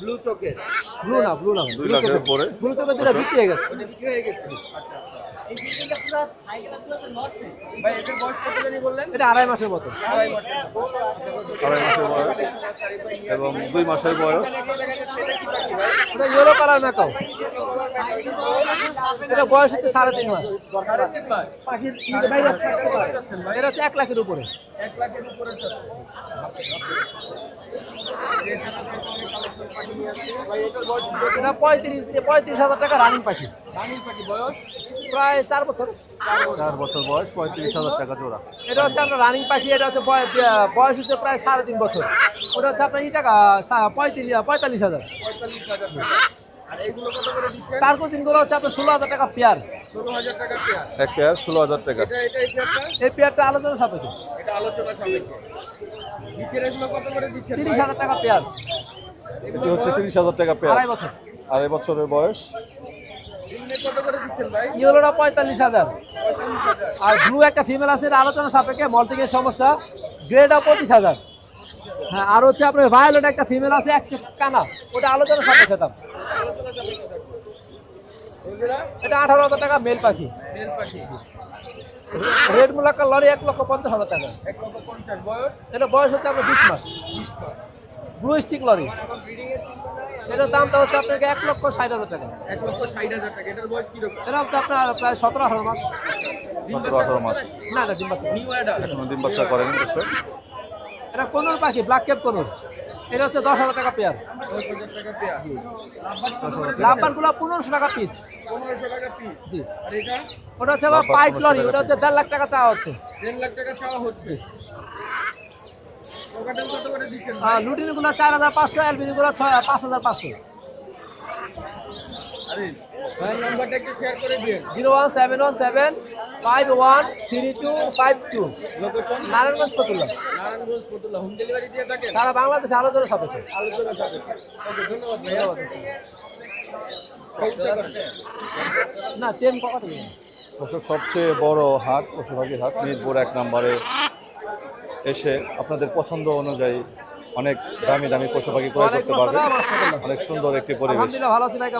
Blue চোখের blue না blue না দুই লাখের উপরে ব্লু চোখের দুটা বিক্রি হয়ে গেছে। ওটা বিক্রি হয়ে গেছে। আচ্ছা বললেন? এটা আড়াই মাসের মতো। আড়াই মাসের বয়স এবং দুই মাসের বয়স। এটা ম্যাকাও এটা বয়স হচ্ছে সাড়ে তিন মাস। সাড়ে তিন মাস। পাখির এটা হচ্ছে এক লাখের উপরে। এক লাখের উপরে এটা পঁয়ত্রিশ পঁয়ত্রিশ হাজার টাকা রানিং পাখি। রানিং পাখি বয়স? প্রায় চার বছর। চার বছর বয়স পঁয়ত্রিশ হাজার টাকা জোড়া। এটা হচ্ছে আপনার রানিং পাখি এটা হচ্ছে বয়স হচ্ছে প্রায় সাড়ে তিন বছর। ওটা হচ্ছে আপনার এই টাকা পঁয়ত্রিশ পঁয়তাল্লিশ হাজার। পঁয়তাল্লিশ হাজার টাকা আর এগুলো কত করে দিচ্ছেন? তার কোচিংগুলো হচ্ছে আপনার ষোলো হাজার টাকা পেয়ার। ষোলো হাজার টাকা পেয়ার। এক পেয়ার ষোলো হাজার টাকা। এই পেয়ারটা? আলোচনা সাপেক্ষে। এটা আলোচনা সাপেক্ষে। নিচের এগুলো কত করে দিচ্ছেন তিরিশ হাজার টাকা পেয়ার। এটি হচ্ছে তিরিশ হাজার টাকা পেয়ার। আড়াই বছর। আড়াই বছরের বয়স। এগুলো কত করে দিচ্ছেন ভাই? ইয়েলোটা পঁয়তাল্লিশ হাজার। আর ব্লু একটা ফিমেল আছে আলোচনা সাপেক্ষে সমস্যা। গ্রেটা পঁচিশ হাজার। হ্যাঁ আর হচ্ছে আপনার ভায়োলেট একটা ফিমেল আছে এক কানা। ওটা আলোচনা সাপেক্ষে দাম আলোচনা সাপেক্ষে থাকবে এগুলা এটা আঠারো হাজার টাকা মেল পাখি। মেল পাখি রেড মুলাক্কার লরি এক লক্ষ পঞ্চাশ হাজার টাকা। এক লক্ষ পঞ্চাশ বয়স এটা বয়স হচ্ছে আপনার বিশ মাস। Blue stick lorry. এটার দামটা হচ্ছে আপনাকে এক লক্ষ ষাট হাজার টাকা। এক লক্ষ ষাট হাজার টাকা। এটার বয়স কীরকম? এটা হচ্ছে আপনার প্রায় সতেরো আঠারো মাস। সতেরো আঠারো মাস। না না ডিম বাচ্চা। নিউ ডিম বাচ্চা করেনি এটা কোনোর পাখি ব্ল্যাক ক্যাপ কোনোর এটা হচ্ছে দশ হাজার টাকা পেয়ার লাভবারগুলো পনেরোশো টাকা পিস জি। ওটা হচ্ছে আবার পাইপ লরি ওটা হচ্ছে দেড় লাখ টাকা চাওয়া হচ্ছে। দেড় লাখ টাকা চাওয়া হচ্ছে। কোকাটেল কত করে দিচ্ছেন আর লুটিনি চার হাজার পাঁচশো এলবিনি গুলো ছয় পাঁচ হাজার পাঁচশো। Zero one seven one seven five one three two five two. Location Narayanganj Fatullah. Narayanganj Fatullah. Home delivery দিয়ে থাকেন? সারা বাংলাদেশে আলোচনা সাপেক্ষে। আলোচনা ধন্যবাদ না টেন দর্শক সবচেয়ে বড় হাট পশু পাখির হাট মিরপুর এক নম্বরে এসে আপনাদের পছন্দ অনুযায়ী অনেক দামি দামি পশু পাখি ক্রয় করতে পারবেন অনেক সুন্দর একটি পরিবেশ। ভালো আছি